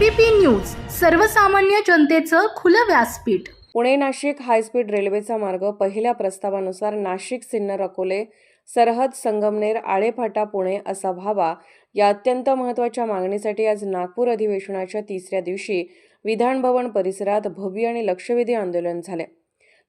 ABP news सर्वसामान्य जनतेचं खुलं व्यासपीठ. पुणे नाशिक हायस्पीड रेल्वेचा मार्ग पहिल्या प्रस्तावानुसार नाशिक सिन्नर अकोले सरहद संगमनेर आळेफाटा पुणे असा व्हावा. या अत्यंत महत्त्वाच्या मागणीसाठी आज नागपूर अधिवेशनाच्या तिसऱ्या दिवशी विधानभवन परिसरात भव्य आणि लक्षवेधी आंदोलन झाले.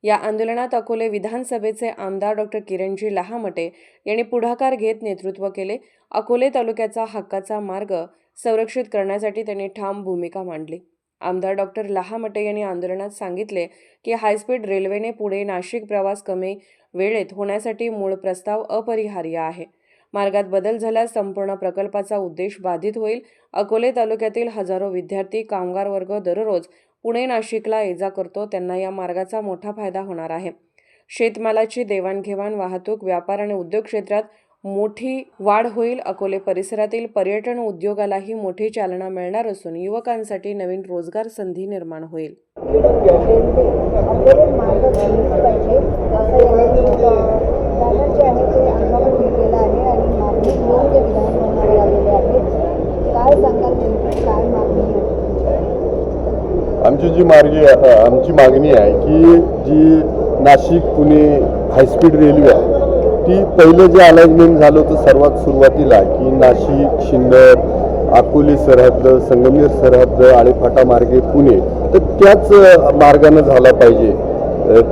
या आंदोलनात अकोले विधानसभेचे आमदार डॉक्टर किरणजी लहामटे यांनी पुढाकार घेत नेतृत्व केले. अकोले तालुक्याचा हक्काचा मार्ग संरक्षित करण्यासाठी त्यांनी ठाम भूमिका मांडली. आमदार डॉक्टर लहामटे यांनी आंदोलनात सांगितले की हायस्पीड रेल्वेने पुढे नाशिक प्रवास कमी वेळेत होण्यासाठी मूळ प्रस्ताव अपरिहार्य आहे. मार्गात बदल झाल्यास संपूर्ण प्रकल्पाचा उद्देश बाधित होईल. अकोले तालुक्यातील हजारो विद्यार्थी कामगार वर्ग दररोज पुणे नाशिकला ये जा करतो. त्यांना या मार्गाचा मोठा फायदा होणार आहे. शेतमालाची देवाणघेवाण वाहतूक व्यापार आणि उद्योग क्षेत्रात मोठी वाढ होईल. अकोले परिसरातील पर्यटन उद्योगालाही मोठी चालना मिळणार असून युवकांसाठी नवीन रोजगार संधी निर्माण होईल. आणि काय आमची जी मार्गी आमची मागणी आहे की जी Nashik Pune high speed railway आहे की पहिलं जे अलाइनमेंट झालं होतं सर्वात सुरुवातीला की नाशिक शिंदर अकोली सरहद्द संगमेर सरहद्द आळेफाटा मार्गे पुणे तर त्याच मार्गानं झाला पाहिजे.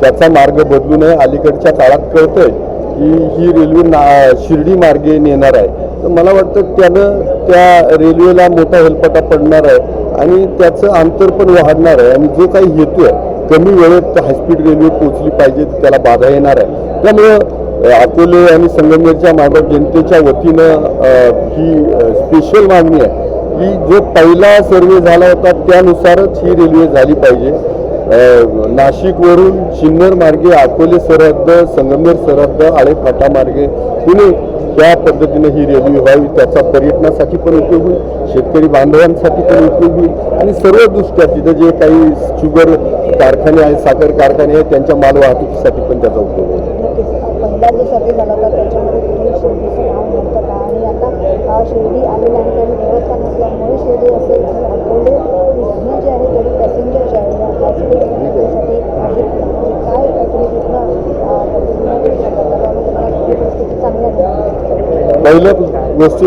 त्याचा मार्ग बदलू नये. अलीकडच्या काळात कळतंय की ही रेल्वे ना शिर्डी मार्गे नेणार आहे. तर मला वाटतं त्यानं त्या रेल्वेला मोठा हेलपटा पडणार आहे आणि त्याचं अंतर पण वाढणार आहे आणि जो काही हेतू आहे कमी वेळेत हायस्पीड रेल्वे पोहोचली पाहिजे त्याला बाधा येणार आहे. त्यामुळं अकोले आणि संगमनेरच्या माधव जनतेच्या वतीनं ही स्पेशल मागणी आहे की जो पहिला सर्वे झाला होता त्यानुसारच ही रेल्वे झाली पाहिजे. नाशिकवरून सिन्नर मार्गे अकोले सरहद्द संगमनेर सरहद्द आळेफाटा मार्गे पुणे त्या पद्धतीने ही रेल्वे व्हावी त्याचा पर्यटनासाठी पण उपयोग होईल शेतकरी बांधवांसाठी पण उपयोग होईल आणि सर्व दृष्ट्या तिथं जे काही शुगर कारखाने आहेत साखर कारखाने आहेत त्यांच्या माल वाहतुकीसाठी पण त्याचा उपयोग होईल. आमदार जो सर्वे झाला होता त्याच्यामध्ये कुठेही शिर्डीचं नाव नव्हतं का? आणि आता शिर्डी आलेलं आहे आणि देवस्थान असल्यामुळे शिर्डी असेल आणि अकोले रुग्ण जे आहे तरी पॅसेंजर जे आहे या आहेत. म्हणजे काय तुम्ही तिथनं अ, प्रतिक्रिया देऊ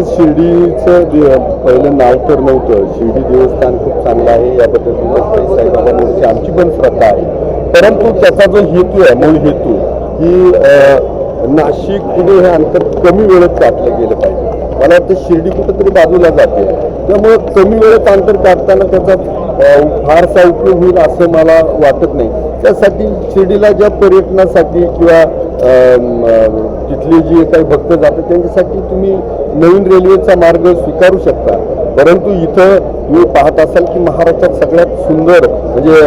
शिर्डीचं जे पहिलं नाव तर नव्हतं. शिर्डी देवस्थान खूप चांगलं आहे याबद्दल पद्धतीनं साईबाबा मोर्चे आमची पण श्रद्धा आहे. परंतु त्याचा जो हेतू आहे मूळ हेतू की नाशिक पुणे हे अंतर कमी वेळेत कापलं गेलं पाहिजे. मला वाटतं शिर्डी कुठंतरी बाजूला जाते. त्यामुळं कमी वेळेत अंतर काढताना त्याचा फारसा उपयोग होईल असं मला वाटत नाही. त्यासाठी शिर्डीला ज्या पर्यटनासाठी किंवा तिथले जे काही भक्त जातात त्यांच्यासाठी तुम्ही नवीन रेल्वेचा मार्ग स्वीकारू शकता. परंतु इथं तुम्ही पाहत असाल की महाराष्ट्रात सगळ्यात सुंदर म्हणजे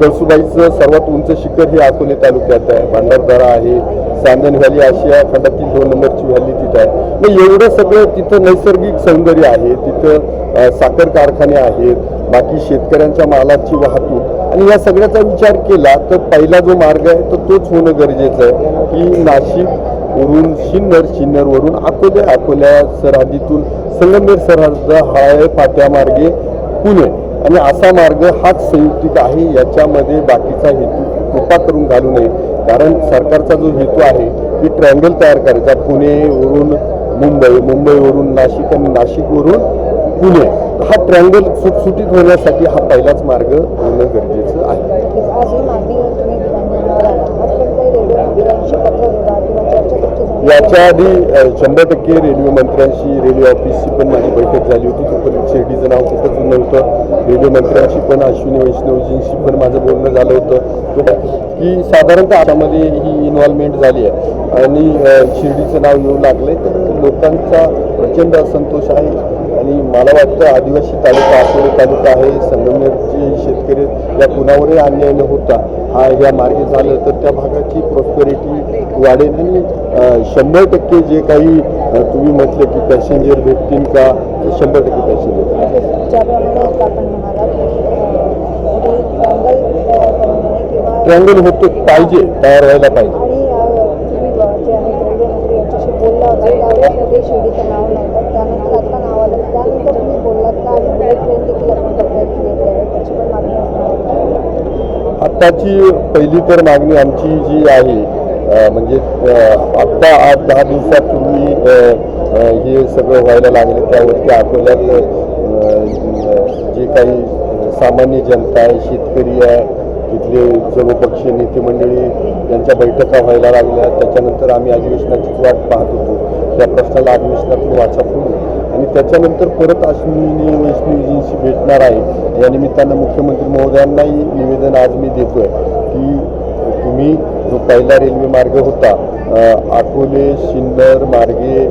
कळसुबाईचं सर्वात उंच शिखर हे अकोले तालुक्यात आहे. भंडारदरा आहे चांदण व्हॅली आशिया खंडातील दोन नंबरची व्हॅली तिथं आहे. मग एवढं सगळं तिथं नैसर्गिक सौंदर्य आहे. तिथं साखर कारखाने आहेत बाकी शेतकऱ्यांच्या मालाची वाहतूक. आणि या सगळ्याचा विचार केला तर पहिला जो मार्ग आहे तो तोच होणं गरजेचं आहे की नाशिक वरून शिन्नर शिन्नरवरून अकोले अकोल्या सरहद्दीतून संगमेर सरहद्द हाय पाट्यामार्गे पुणे. आणि असा मार्ग हाच संयुक्तिक आहे याच्यामध्ये बाकीचा हेतू कृपा करून घालू नये. कारण सरकारचा जो हेतू आहे की ट्रँगल तयार करायचा. पुणेवरून मुंबई मुंबईवरून नाशिक आणि नाशिकवरून पुणे. हा ट्रँगल सुटसुटीत होण्यासाठी हा पहिलाच मार्ग होणं गरजेचं आहे. याच्या आधी शंभर टक्के रेल्वे मंत्र्यांशी रेल्वे ऑफिसची पण माझी बैठक झाली होती. तोपर्यंत शिर्डीचं नाव कुठंच नव्हतं रेल्वे मंत्र्यांशी पण अश्विनी वैष्णवजींशी पण माझं बोलणं झालं होतं. तो- की साधारणतः आतामध्ये ही इन्व्हॉल्वमेंट झाली आहे. आणि शिर्डीचं नाव येऊ लागले तर लोकांचा प्रचंड असंतोष आहे. आणि मला वाटतं आदिवासी तालुका अकोले तालुका आहे संगमनेरचे शेतकरी या कुणावरही अन्याय न होता हा या मार्गे झालं तर त्या भागाची प्रॉस्पेरिटी वाढेल. आणि शंभर टक्के जे काही तुम्ही म्हटलं की पॅसेंजर भेटतील का शंभर टक्के पॅसेंजर ज्याप्रमाणे आपण ट्रँगल होतो पाहिजे तयार व्हायला पाहिजे. आणि अ, तुम्ही अ, जे आहेत रेल्वे मंत्री यांच्याशी बोलला होता शिर्डीचं नाव नव्हतं त्यानंतर आता नाव आलं. त्यानंतर तुम्ही बोललात का? आणि बुलेट ट्रेन देखील आपण बघतोय आत्ताची पहिली तर मागणी आमची जी आहे म्हणजे आत्ता आठ दहा दिवसापूर्वी हे सगळं व्हायला लागले त्यावरती अकोल्यात काही सामान्य जनता आहे शेतकरी आहे तिथले सर्वपक्षीय नेते मंडळी यांच्या बैठका व्हायला लागल्या. त्याच्यानंतर आम्ही अधिवेशनाचीच वाट पाहत होतो. त्या प्रश्नाला अधिवेशनातून वाचा करू आणि त्याच्यानंतर परत अश्विनी वैष्णवीजींशी भेटणार आहे. या निमित्तानं मुख्यमंत्री महोदयांनाही निवेदन आज मी देतोय की तुम्ही जो पहिला रेल्वे मार्ग होता अकोले सिन्नर मार्गे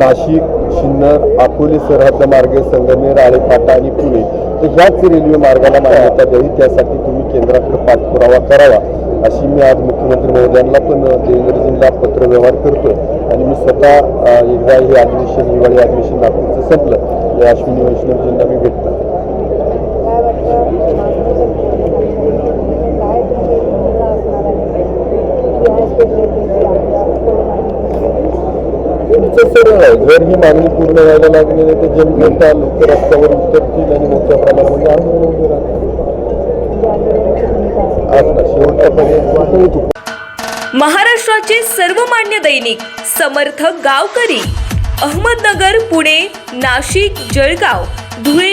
नाशिक सिन्नर अकोले सरहद्द मार्ग संगमेर आळेपाटा आणि पुणे. तर ह्याच रेल्वे मार्गाला मान्यता द्यावी. त्यासाठी तुम्ही केंद्राकडे पाठपुरावा करावा. अशी मी आज मुख्यमंत्री महोदयांना पण देवेंद्रजींना पत्रव्यवहार करतोय. आणि मी स्वतः एकदा हे ॲडमिशन हिवाळी ॲडमिशन नागपूरचं संपलं. या अश्विनी वैष्णवजींना मी भेटणार काय वाटतं मागणी जर पूर्ण झाली नाही, काय तुमची भूमिका असणार आहे की हाय स्पीड रेल्वेची आपल्या अकोला मार्गे तुमचं आहे जर ही मागणी पूर्ण व्हायला लागली नाही तर जनता लोक रस्त्यावर उतरतील आणि मोठ्या प्रमाणामध्ये आंदोलन उभे राहतील म्हणजे आंदोलनाची भूमिका असेल महाराष्ट्राचे सर्वमान्य दैनिक समर्थ गावकरी अहमदनगर पुणे नाशिक जळगाव धुळे